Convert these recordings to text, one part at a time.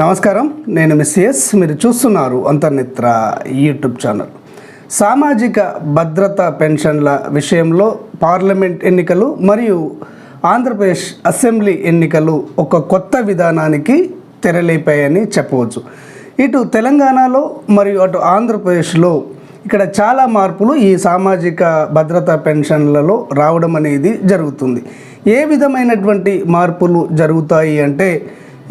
నమస్కారం. నేను miss yes. మీరు చూస్తున్నారు అంతర్నిత్ర యూట్యూబ్ ఛానల్. సామాజిక భద్రత పెన్షన్ల విషయంలో పార్లమెంట్ ఎన్నికలు మరియు ఆంధ్రప్రదేశ్ అసెంబ్లీ ఎన్నికలు ఒక కొత్త విధానానికి తెరలేపాయని చెప్పవచ్చు. ఇటు తెలంగాణలో మరియు అటు ఆంధ్రప్రదేశ్లో ఇక్కడ చాలా మార్పులు ఈ సామాజిక భద్రత పెన్షన్లలో రావడం అనేది జరుగుతుంది. ఏ విధమైనటువంటి మార్పులు జరుగుతాయి అంటే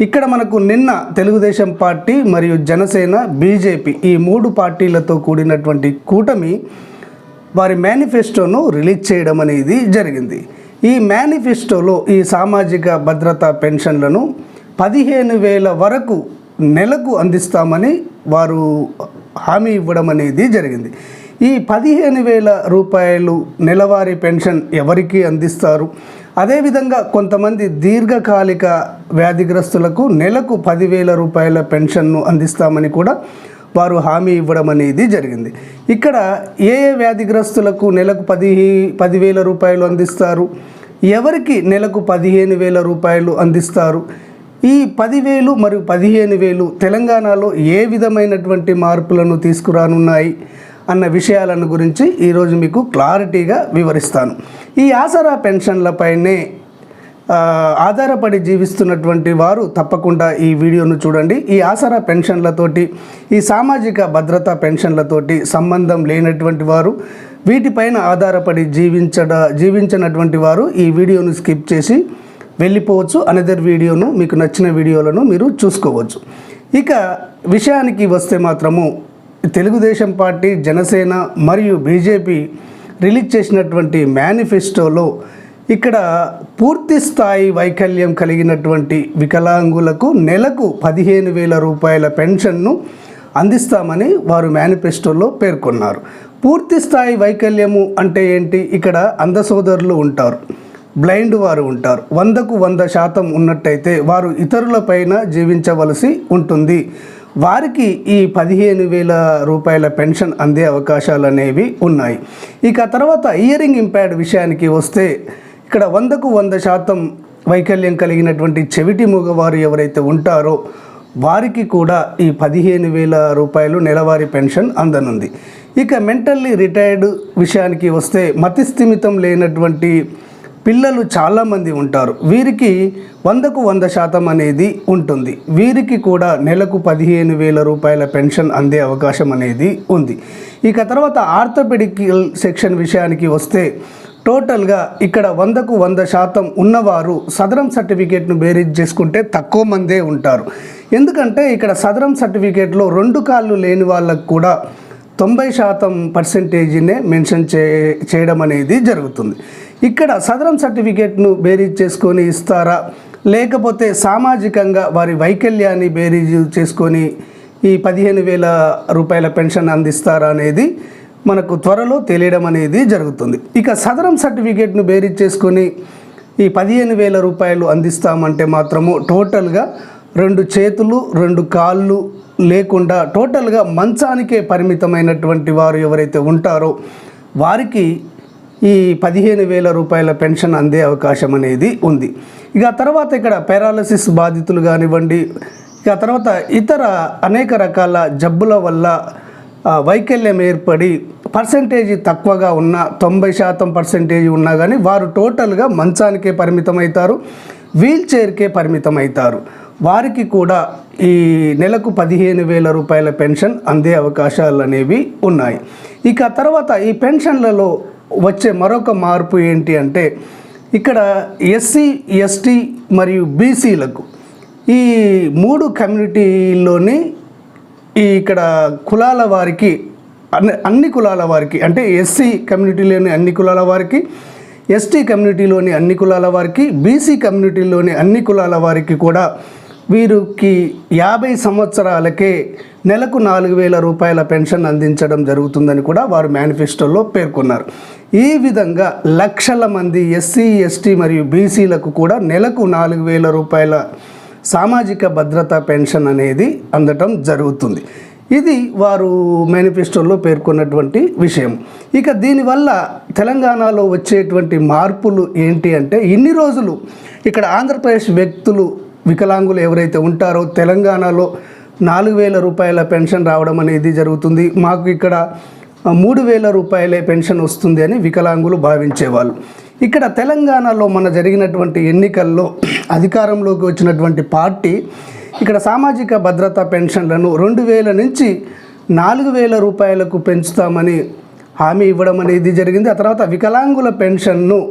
ఇక్కడ మనకు నిన్న తెలుగుదేశం పార్టీ మరియు జనసేన బీజేపీ ఈ మూడు పార్టీలతో కూడినటువంటి కూటమి వారి మేనిఫెస్టోను రిలీజ్ చేయడం అనేది జరిగింది. ఈ మేనిఫెస్టోలో ఈ సామాజిక భద్రత పెన్షన్లను పదిహేను వేల వరకు నెలకు అందిస్తామని వారు హామీ ఇవ్వడం అనేది జరిగింది. ఈ పదిహేను వేల రూపాయలు నెలవారీ పెన్షన్ ఎవరికి అందిస్తారు? అదేవిధంగా కొంతమంది దీర్ఘకాలిక వ్యాధిగ్రస్తులకు నెలకు పదివేల రూపాయల పెన్షన్ను అందిస్తామని కూడా వారు హామీ ఇవ్వడం అనేది జరిగింది. ఇక్కడ ఏ ఏ వ్యాధిగ్రస్తులకు నెలకు పది పదివేల రూపాయలు అందిస్తారు? ఎవరికి నెలకు పదిహేను వేల రూపాయలు అందిస్తారు? ఈ పదివేలు మరియు పదిహేను వేలు తెలంగాణలో ఏ విధమైనటువంటి మార్పులను తీసుకురానున్నాయి? అన్న విషయాలను గురించి ఈరోజు మీకు క్లారిటీగా వివరిస్తాను. ఈ ఆసరా పెన్షన్లపైనే ఆధారపడి జీవిస్తున్నటువంటి వారు తప్పకుండా ఈ వీడియోను చూడండి. ఈ ఆసరా పెన్షన్లతోటి ఈ సామాజిక భద్రతా పెన్షన్లతోటి సంబంధం లేనటువంటి వారు వీటిపైన ఆధారపడి జీవించడ జీవించినటువంటి వారు ఈ వీడియోను స్కిప్ చేసి వెళ్ళిపోవచ్చు. అనదర్ వీడియోను మీకు నచ్చిన వీడియోలను మీరు చూసుకోవచ్చు. ఇక విషయానికి వస్తే మాత్రము తెలుగుదేశం పార్టీ జనసేన మరియు బీజేపీ రిలీజ్ చేసినటువంటి మేనిఫెస్టోలో ఇక్కడ పూర్తి స్థాయి వైకల్యం కలిగినటువంటి వికలాంగులకు నెలకు పదిహేను వేల రూపాయల పెన్షన్ను అందిస్తామని వారు మేనిఫెస్టోలో పేర్కొన్నారు. పూర్తి స్థాయి వైకల్యము అంటే ఏంటి? ఇక్కడ అంధ సోదరులు ఉంటారు బ్లైండ్ వారు ఉంటారు. వందకు వంద శాతం ఉన్నట్టయితే వారు ఇతరులపైన జీవించవలసి ఉంటుంది. వారికి ఈ పదిహేను వేల రూపాయల పెన్షన్ అందే అవకాశాలు అనేవి ఉన్నాయి. ఇక తర్వాత ఇయరింగ్ ఇంపాడ్ విషయానికి వస్తే ఇక్కడ వందకు వంద శాతం వైకల్యం కలిగినటువంటి చెవిటి మూగవారు ఎవరైతే ఉంటారో వారికి కూడా ఈ పదిహేను వేల రూపాయలు నెలవారీ పెన్షన్ అందనుంది. ఇక మెంటల్లీ రిటైర్డ్ విషయానికి వస్తే మతిస్థిమితం లేనటువంటి పిల్లలు చాలామంది ఉంటారు. వీరికి వందకు వంద శాతం అనేది ఉంటుంది. వీరికి కూడా నెలకు పదిహేను వేల రూపాయల పెన్షన్ అందే అవకాశం అనేది ఉంది. ఇక తర్వాత ఆర్థోపెడికల్ సెక్షన్ విషయానికి వస్తే టోటల్గా ఇక్కడ వందకు వంద శాతం ఉన్నవారు సదరం సర్టిఫికేట్ను బేరీజ్ చేసుకుంటే తక్కువ మందే ఉంటారు. ఎందుకంటే ఇక్కడ సదరం సర్టిఫికేట్లో రెండు కాళ్ళు లేని వాళ్ళకు కూడా తొంభై శాతం పర్సెంటేజీనే మెన్షన్ చే చేయడం అనేది జరుగుతుంది. ఇక్కడ సదరం సర్టిఫికేట్ను బేరీజ్ చేసుకొని ఇస్తారా? లేకపోతే సామాజికంగా వారి వైకల్యాన్ని బేరీజ్ చేసుకొని ఈ పదిహేను వేల రూపాయల పెన్షన్ అందిస్తారా అనేది మనకు త్వరలో తెలియడం అనేది జరుగుతుంది. ఇక సదరం సర్టిఫికేట్ను బేరీజ్ చేసుకొని ఈ పదిహేను వేల రూపాయలు అందిస్తామంటే మాత్రము టోటల్గా రెండు చేతులు రెండు కాళ్ళు లేకుండా టోటల్గా మంచానికే పరిమితమైనటువంటి వారు ఎవరైతే ఉంటారో వారికి ఈ పదిహేను వేల రూపాయల పెన్షన్ అందే అవకాశం అనేది ఉంది. ఇక తర్వాత ఇక్కడ పారాలసిస్ బాధితులు కానివ్వండి ఇక తర్వాత ఇతర అనేక రకాల జబ్బుల వల్ల వైకల్యం ఏర్పడి పర్సంటేజ్ తక్కువగా ఉన్న తొంభై శాతం పర్సంటేజ్ ఉన్నా కానీ వారు టోటల్గా మంచానికే పరిమితం అవుతారు వీల్ చైర్కే పరిమితం అవుతారు వారికి కూడా ఈ నెలకు పదిహేను వేల రూపాయల పెన్షన్ అందే అవకాశాలు అనేవి ఉన్నాయి. ఇక తర్వాత ఈ పెన్షన్లలో వచ్చే మరొక మార్పు ఏంటి అంటే ఇక్కడ ఎస్సీ ఎస్టీ మరియు బీసీలకు ఈ మూడు కమ్యూనిటీల్లోని ఈ ఇక్కడ కులాల వారికి అన్ని అన్ని కులాల వారికి అంటే ఎస్సీ కమ్యూనిటీలోని అన్ని కులాల వారికి ఎస్టీ కమ్యూనిటీలోని అన్ని కులాల వారికి బీసీ కమ్యూనిటీలోని అన్ని కులాల వారికి కూడా వీరికి యాభై సంవత్సరాలకే నెలకు నాలుగు వేల రూపాయల పెన్షన్ అందించడం జరుగుతుందని కూడా వారు మేనిఫెస్టోలో పేర్కొన్నారు. ఈ విధంగా లక్షల మంది ఎస్సీ ఎస్టీ మరియు బీసీలకు కూడా నెలకు నాలుగు వేల రూపాయల సామాజిక భద్రత పెన్షన్ అనేది అందటం జరుగుతుంది. ఇది వారు మేనిఫెస్టోలో పేర్కొన్నటువంటి విషయం. ఇక దీనివల్ల తెలంగాణలో వచ్చేటువంటి మార్పులు ఏంటి అంటే ఇన్ని రోజులు ఇక్కడ ఆంధ్రప్రదేశ్ వ్యక్తులు వికలాంగులు ఎవరైతే ఉంటారో తెలంగాణలో నాలుగు వేల రూపాయల పెన్షన్ రావడం అనేది జరుగుతుంది. మాకు ఇక్కడ మూడు వేల రూపాయలే పెన్షన్ వస్తుంది అని వికలాంగులు భావించేవాళ్ళు. ఇక్కడ తెలంగాణలో మన జరిగినటువంటి ఎన్నికల్లో అధికారంలోకి వచ్చినటువంటి పార్టీ ఇక్కడ సామాజిక భద్రత పెన్షన్లను రెండు వేల నుంచి నాలుగు వేల రూపాయలకు పెంచుతామని హామీ ఇవ్వడం అనేది జరిగింది. ఆ తర్వాత వికలాంగుల పెన్షన్ను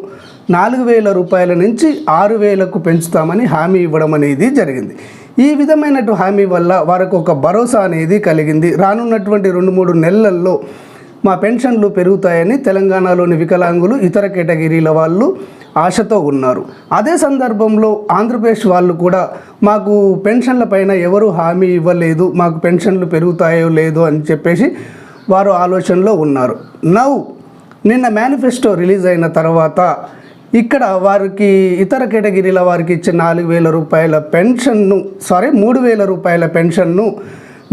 నాలుగు వేల రూపాయల నుంచి ఆరు వేలకు పెంచుతామని హామీ ఇవ్వడం అనేది జరిగింది. ఈ విధమైనటు హామీ వల్ల వారికి ఒక భరోసా అనేది కలిగింది. రానున్నటువంటి రెండు మూడు నెలల్లో మా పెన్షన్లు పెరుగుతాయని తెలంగాణలోని వికలాంగులు ఇతర కేటగిరీల వాళ్ళు ఆశతో ఉన్నారు. అదే సందర్భంలో ఆంధ్రప్రదేశ్ వాళ్ళు కూడా మాకు పెన్షన్ల పైన ఎవరు హామీ ఇవ్వలేదు మాకు పెన్షన్లు పెరుగుతాయో లేదో అని చెప్పేసి వారు ఆలోచనలో ఉన్నారు. నౌ నిన్న మేనిఫెస్టో రిలీజ్ అయిన తర్వాత ఇక్కడ వారికి ఇతర కేటగిరీల వారికి ఇచ్చే నాలుగు వేల రూపాయల పెన్షన్ను సారీ మూడు వేల రూపాయల పెన్షన్ను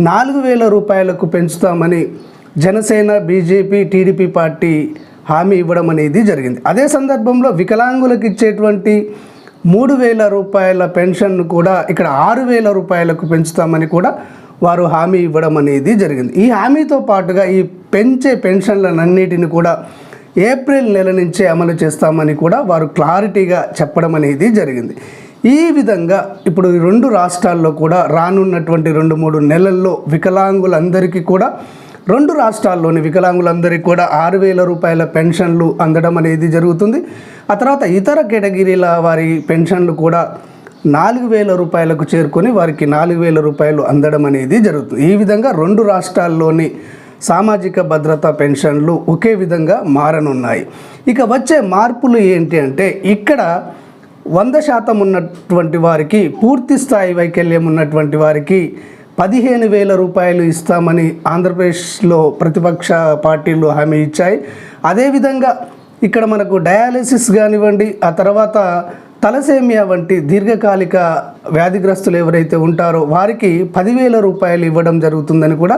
నాలుగు వేల రూపాయలకు పెంచుతామని జనసేన బీజేపీ టీడీపీ పార్టీ హామీ ఇవ్వడం అనేది జరిగింది. అదే సందర్భంలో వికలాంగులకు ఇచ్చేటువంటి మూడు వేల రూపాయల పెన్షన్ను కూడా ఇక్కడ ఆరు వేల రూపాయలకు పెంచుతామని కూడా వారు హామీ ఇవ్వడం అనేది జరిగింది. ఈ హామీతో పాటుగా ఈ పెంచే పెన్షన్లన్నిటిని కూడా ఏప్రిల్ నెల నుంచే అమలు చేస్తామని కూడా వారు క్లారిటీగా చెప్పడం అనేది జరిగింది. ఈ విధంగా ఇప్పుడు రెండు రాష్ట్రాల్లో కూడా రానున్నటువంటి రెండు మూడు నెలల్లో వికలాంగులందరికీ కూడా రెండు రాష్ట్రాల్లోని వికలాంగులందరికీ కూడా ఆరు వేల రూపాయల పెన్షన్లు అందడం అనేది జరుగుతుంది. ఆ తర్వాత ఇతర కేటగిరీల వారి పెన్షన్లు కూడా నాలుగు వేల రూపాయలకు చేరుకొని వారికి నాలుగు వేల రూపాయలు అందడం అనేది జరుగుతుంది. ఈ విధంగా రెండు రాష్ట్రాల్లోని సామాజిక భద్రత పెన్షన్లు ఒకే విధంగా మారనున్నాయి. ఇక వచ్చే మార్పులు ఏంటి అంటే ఇక్కడ వంద శాతం ఉన్నటువంటి వారికి పూర్తి స్థాయి వైకల్యం ఉన్నటువంటి వారికి పదిహేను వేల రూపాయలు ఇస్తామని ఆంధ్రప్రదేశ్లో ప్రతిపక్ష పార్టీలు హామీ ఇచ్చాయి. అదేవిధంగా ఇక్కడ మనకు డయాలసిస్ కానివ్వండి ఆ తర్వాత తలసేమియా వంటి దీర్ఘకాలిక వ్యాధిగ్రస్తులు ఎవరైతే ఉంటారో వారికి పదివేల రూపాయలు ఇవ్వడం జరుగుతుందని కూడా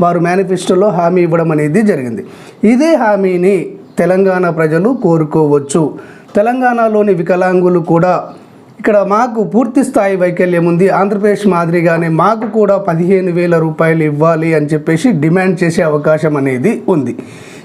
వారు మేనిఫెస్టోలో హామీ ఇవ్వడం అనేది జరిగింది. ఇదే హామీని తెలంగాణ ప్రజలు కోరుకోవచ్చు. తెలంగాణలోని వికలాంగులు కూడా ఇక్కడ మాకు పూర్తి స్థాయి వైకల్యం ఉంది. ఆంధ్రప్రదేశ్ మాదిరిగానే మాకు కూడా పదిహేను వేల రూపాయలు ఇవ్వాలి అని చెప్పేసి డిమాండ్ చేసే అవకాశం అనేది ఉంది.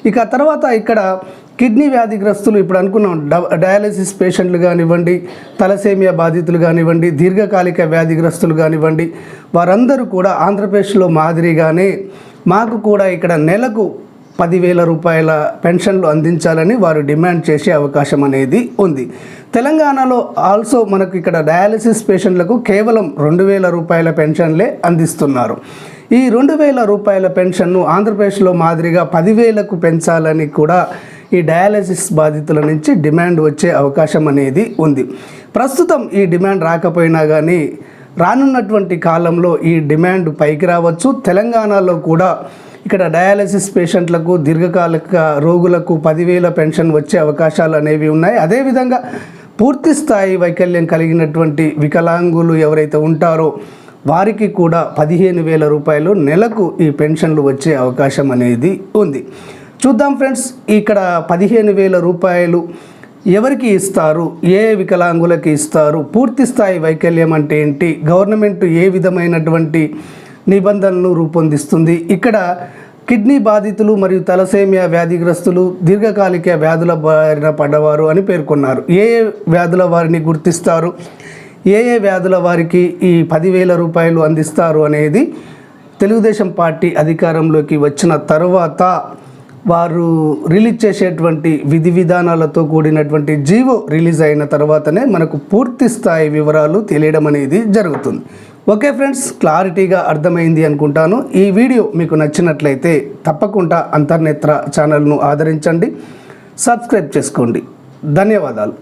ఇక తర్వాత ఇక్కడ కిడ్నీ వ్యాధిగ్రస్తులు ఇప్పుడు అనుకున్నాం. డ- డయాలసిస్ పేషెంట్లు కానివ్వండి తలసేమియా బాధితులు కానివ్వండి దీర్ఘకాలిక వ్యాధిగ్రస్తులు కానివ్వండి వారందరూ కూడా ఆంధ్రప్రదేశ్లో మాదిరిగానే మాకు కూడా ఇక్కడ నెలకు పదివేల రూపాయల పెన్షన్లు అందించాలని వారు డిమాండ్ చేసే అవకాశం అనేది ఉంది. తెలంగాణలో ఆల్సో మనకు ఇక్కడ డయాలసిస్ పేషెంట్లకు కేవలం రెండు వేల రూపాయల పెన్షన్లే అందిస్తున్నారు. ఈ రెండు వేల రూపాయల పెన్షన్ను ఆంధ్రప్రదేశ్లో మాదిరిగా పదివేలకు పెంచాలని కూడా ఈ డయాలసిస్ బాధితుల నుంచి డిమాండ్ వచ్చే అవకాశం అనేది ఉంది. ప్రస్తుతం ఈ డిమాండ్ రాకపోయినా కానీ రానున్నటువంటి కాలంలో ఈ డిమాండ్ పైకి రావచ్చు. తెలంగాణలో కూడా ఇక్కడ డయాలసిస్ పేషెంట్లకు దీర్ఘకాలిక రోగులకు పదివేల పెన్షన్ వచ్చే అవకాశాలు అనేవి ఉన్నాయి. అదేవిధంగా పూర్తి స్థాయి వైకల్యం కలిగినటువంటి వికలాంగులు ఎవరైతే ఉంటారో వారికి కూడా పదిహేను వేల రూపాయలు నెలకు ఈ పెన్షన్లు వచ్చే అవకాశం అనేది ఉంది. చూద్దాం ఫ్రెండ్స్ ఇక్కడ పదిహేను వేల రూపాయలు ఎవరికి ఇస్తారు ఏ వికలాంగులకి ఇస్తారు పూర్తి స్థాయి వైకల్యం అంటే ఏంటి గవర్నమెంట్ ఏ విధమైనటువంటి నిబంధనలు రూపొందిస్తుంది ఇక్కడ కిడ్నీ బాధితులు మరియు తలసేమియా వ్యాధిగ్రస్తులు దీర్ఘకాలిక వ్యాధుల బారిన పడ్డవారు అని పేర్కొన్నారు. ఏ ఏ వ్యాధుల వారిని గుర్తిస్తారు? ఏ ఏ వ్యాధుల వారికి ఈ పదివేల రూపాయలు అందిస్తారు అనేది తెలుగుదేశం పార్టీ అధికారంలోకి వచ్చిన తర్వాత వారు రిలీజ్ చేసేటువంటి విధి విధానాలతో కూడినటువంటి జీవో రిలీజ్ అయిన తర్వాతనే మనకు పూర్తి స్థాయి వివరాలు తెలియడం అనేది జరుగుతుంది. ఓకే ఫ్రెండ్స్ క్లారిటీగా అర్థమైంది అనుకుంటాను. ఈ వీడియో మీకు నచ్చినట్లయితే తప్పకుండా అంతర్నేత్ర ఛానల్ను ఆదరించండి. సబ్స్క్రైబ్ చేసుకోండి. ధన్యవాదాలు.